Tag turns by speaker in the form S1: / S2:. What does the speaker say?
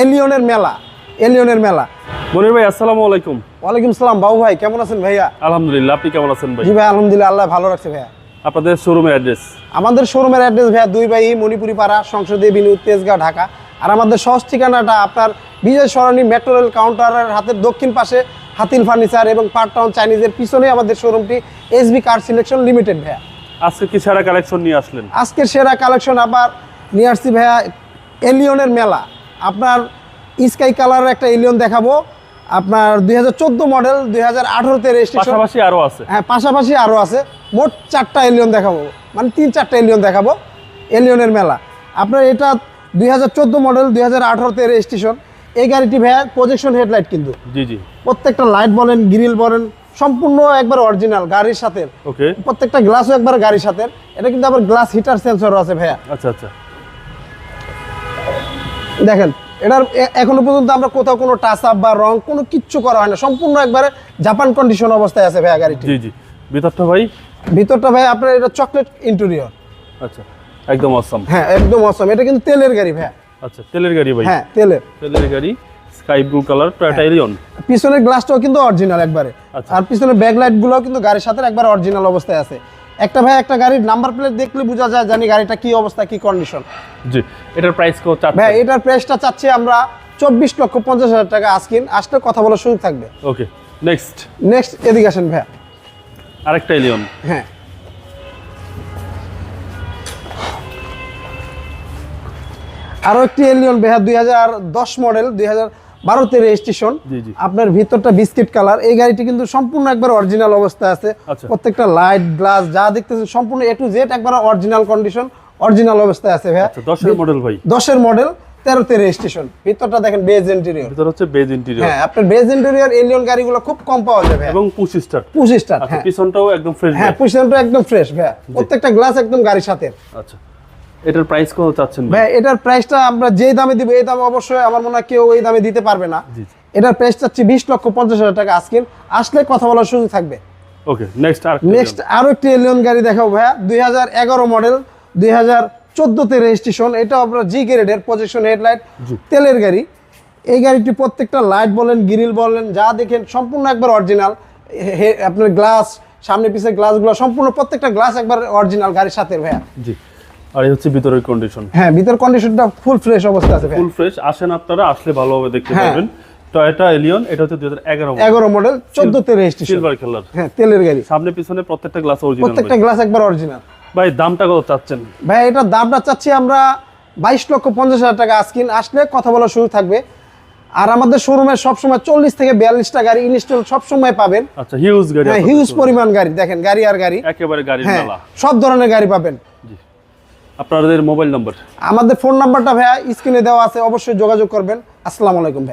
S1: এলিয়নের মেলা এলিয়নের মেলা।
S2: মনির ভাই আসসালামু আলাইকুম।
S1: ওয়ালাইকুম সালাম বাবু ভাই কেমন আছেন ভাইয়া?
S2: আলহামদুলিল্লাহ আপনি কেমন আছেন ভাই?
S1: জি ভাই আলহামদুলিল্লাহ আল্লাহ ভালো রাখছে ভাইয়া।
S2: আপনাদের শোরুমের অ্যাড্রেস
S1: আমাদের শোরুমের অ্যাড্রেস ভাইয়া দুই ভাই মণিপুরি পাড়া সংসদীয় বিনিয়োগ তেজগাঁও ঢাকা। আর আমাদের সহজ ঠিকানাটা আপনার বিজয় সরণি মেট্রো রেল কাউন্টারের হাতের দক্ষিণ পাশে হাতিল ফার্নিচার এবং পার্ট টাউন চাইনিজের পিছনে আমাদের শোরুমটি এসবি কার সিলেকশন লিমিটেড ভাইয়া।
S2: আজকে কি সেরা কালেকশন নিয়ে আসলেন?
S1: আজকের সেরা কালেকশন আবার নিয়ে আসছি ভাইয়া এলিয়নের মেলা। আপনার স্কাই কালারের একটা এলিয়ন দেখাবো। আপনার দুই হাজার চোদ্দ মডেল দুই হাজার আঠারোতে রেজিস্ট্রেশন
S2: পাশাপাশি আরও আছে।
S1: হ্যাঁ পাশাপাশি আরও আছে। মোট চারটা এলিয়ন দেখাবো। মানে তিন চারটা এলিয়ন দেখাবো। এলিয়নের মেলা। আপনার এটা দুই হাজার চোদ্দ মডেল দুই হাজার আঠারোতে রেজিস্ট্রেশন এই গাড়িটি ভাইয়া প্রজেকশন হেডলাইট কিন্তু।
S2: জি জি।
S1: প্রত্যেকটা লাইট বলেন গ্রিল বলেন সম্পূর্ণ একবার অরিজিনাল গাড়ির সাথে।
S2: ওকে
S1: প্রত্যেকটা গ্লাসও একবার গাড়ির সাথে। এটা কিন্তু আবার গ্লাস হিটার সেন্সরও আছে ভাইয়া।
S2: আচ্ছা আচ্ছা।
S1: দেখেন এটার এখনও পর্যন্ত আমরা কোথাও কোনো টাচ আপ বা রং কোনো কিচ্ছু করা হয় না। সম্পূর্ণ একবারে জাপান কন্ডিশন অবস্থায় আছে ভাইয়া গাড়িটি।
S2: জি জি। ভিতরটা ভাই?
S1: ভিতরটা ভাই আপনার এটা চকলেট ইন্টেরিয়র
S2: আচ্ছা একদম অসম
S1: হ্যাঁ একদম অসম এটা কিন্তু তেলের গাড়ি ভাইয়া।
S2: আচ্ছা তেলের গাড়ি ভাই?
S1: হ্যাঁ তেলের।
S2: তেলের গাড়ি sky blue colour Toyota Allion
S1: পিছনের গ্লাসটাও কিন্তু অরিজিনাল একবারে।
S2: আচ্ছা।
S1: আর পিছনের ব্যাক লাইটগুলো কিন্তু গাড়ির সাথে একবার অরিজিনাল অবস্থায় আছে। একটা ভাই একটা গাড়ির নাম্বার প্লেট দেখলে বোঝা যায় জানি গাড়িটা কি অবস্থা কি কন্ডিশন
S2: জি এটার প্রাইস কত চার
S1: ভাই এটার প্রাইসটা চাচ্ছি আমরা চব্বিশ লক্ষ পঞ্চাশ হাজার টাকা আজকিন আসলে কথা বলার সুযোগ থাকবে।
S2: ওকে নেক্সট
S1: নেক্সট এদিকে আসেন ভাইয়া।
S2: আরেকটা এলিয়ন
S1: হ্যাঁ। আরও একটি এলিয়ন বেহা দুই হাজার দশ মডেল দুই হাজার বারোতে রেজিস্ট্রেশন। আপনার ভিতরটা বিস্কিট কালার এই গাড়িটি কিন্তু সম্পূর্ণ একবার অরিজিনাল অবস্থায় আছে।
S2: আচ্ছা।
S1: প্রত্যেকটা লাইট গ্লাস যা দেখতেছেন সম্পূর্ণ এ টু জেড একবার অরিজিনাল কন্ডিশন অরিজিনাল অবস্থায় আছে ভাইয়া।
S2: আচ্ছা দশের মডেল ভাই।
S1: দশের মডেল তেরোতে রেজিস্ট্রেশন ভিতরটা দেখেন বেজ ইন্টেরিয়র
S2: ভিতর হচ্ছে বেজ ইন্টেরিয়র
S1: হ্যাঁ আপনার বেজ ইন্টেরিয়র এলিয়ন গাড়িগুলো খুব কম পাওয়া যাবে
S2: এবং পুশ স্টার্ট
S1: পুশ স্টার
S2: আচ্ছা
S1: হ্যাঁ।
S2: পিছনটাও একদম ফ্রেশ
S1: হ্যাঁ পুশটা একদম ফ্রেশ ভাইয়া। প্রত্যেকটা গ্লাস একদম গাড়ির সাথে।
S2: আচ্ছা। এটার প্রাইস কত চাচ্ছেন ভাই?
S1: এটার প্রাইসটা আমরা যেই দামে দিব এই দামে অবশ্যই আমার মনে হয় কেউ এই দামে দিতে পারবে না। এটার প্রাইস চাচ্ছি বিশ লক্ষ পঞ্চাশ হাজার টাকা আজকের। আসলে কথা বলার সুযোগ থাকবে।
S2: ওকে নেক্সট আর
S1: নেক্সট আরও একটি এলিয়ন গাড়ি দেখাবো ভাইয়া। দুই হাজার এগারো মডেল দুই হাজার চোদ্দোতে রেজিস্ট্রেশন এটা আপনার জি গ্রেডের প্রজেকশন হেডলাইট। তেলের গাড়ি। এই গাড়িটি প্রত্যেকটা লাইট বলেন গ্রিল বলেন যা দেখেন সম্পূর্ণ একবার অরিজিনাল আপনার গ্লাস সামনে পিছে গ্লাসগুলো সম্পূর্ণ প্রত্যেকটা গ্লাস একবার অরিজিনাল গাড়ির সাথে ভাইয়া।
S2: জি। আর হচ্ছে ভিতরের কন্ডিশন
S1: হ্যাঁ ভিতর কন্ডিশনটা ফুল ফ্রেশ অবস্থা আছে
S2: ফুল ফ্রেশ আসেন আপনারা আসলে ভালোভাবে দেখতে
S1: হ্যাঁ।
S2: পারবেন। টয়োটা এলিয়ন এটা হচ্ছে দুই হাজার এগারো
S1: এগারো মডেল চোদ্দোতে রেজিস্ট্রেশন
S2: সিলভার কালার
S1: হ্যাঁ তেলের গাড়ি।
S2: সামনে পিছনে প্রত্যেকটা গ্লাস অরিজিনাল
S1: প্রত্যেকটা গ্লাস একবার অরিজিনাল
S2: ভাই দামটা কত চাচ্ছেন?
S1: ভাই এটার দামটা চাচ্ছি আমরা বাইশ লক্ষ পঞ্চাশ হাজার টাকা। আসলে কথা বলার সুযোগ থাকবে। আর আমাদের শোরুমে সবসময় চল্লিশ থেকে বিয়াল্লিশটা গাড়ি ইনস্টল সবসময় পাবেন।
S2: আচ্ছা হিউজ গাড়ি
S1: হ্যাঁ হিউজ পরিমাণ গাড়ি। দেখেন গাড়ি আর গাড়ি।
S2: একেবারে গাড়ির
S1: হ্যাঁ
S2: মেলা।
S1: সব ধরনের গাড়ি পাবেন।
S2: আপনাদের মোবাইল নম্বর?
S1: আমাদের ফোন নাম্বারটা ভাইয়া স্ক্রিনে দেওয়া আছে, অবশ্যই যোগাযোগ করবেন। আসসালামু আলাইকুম ভাইয়া।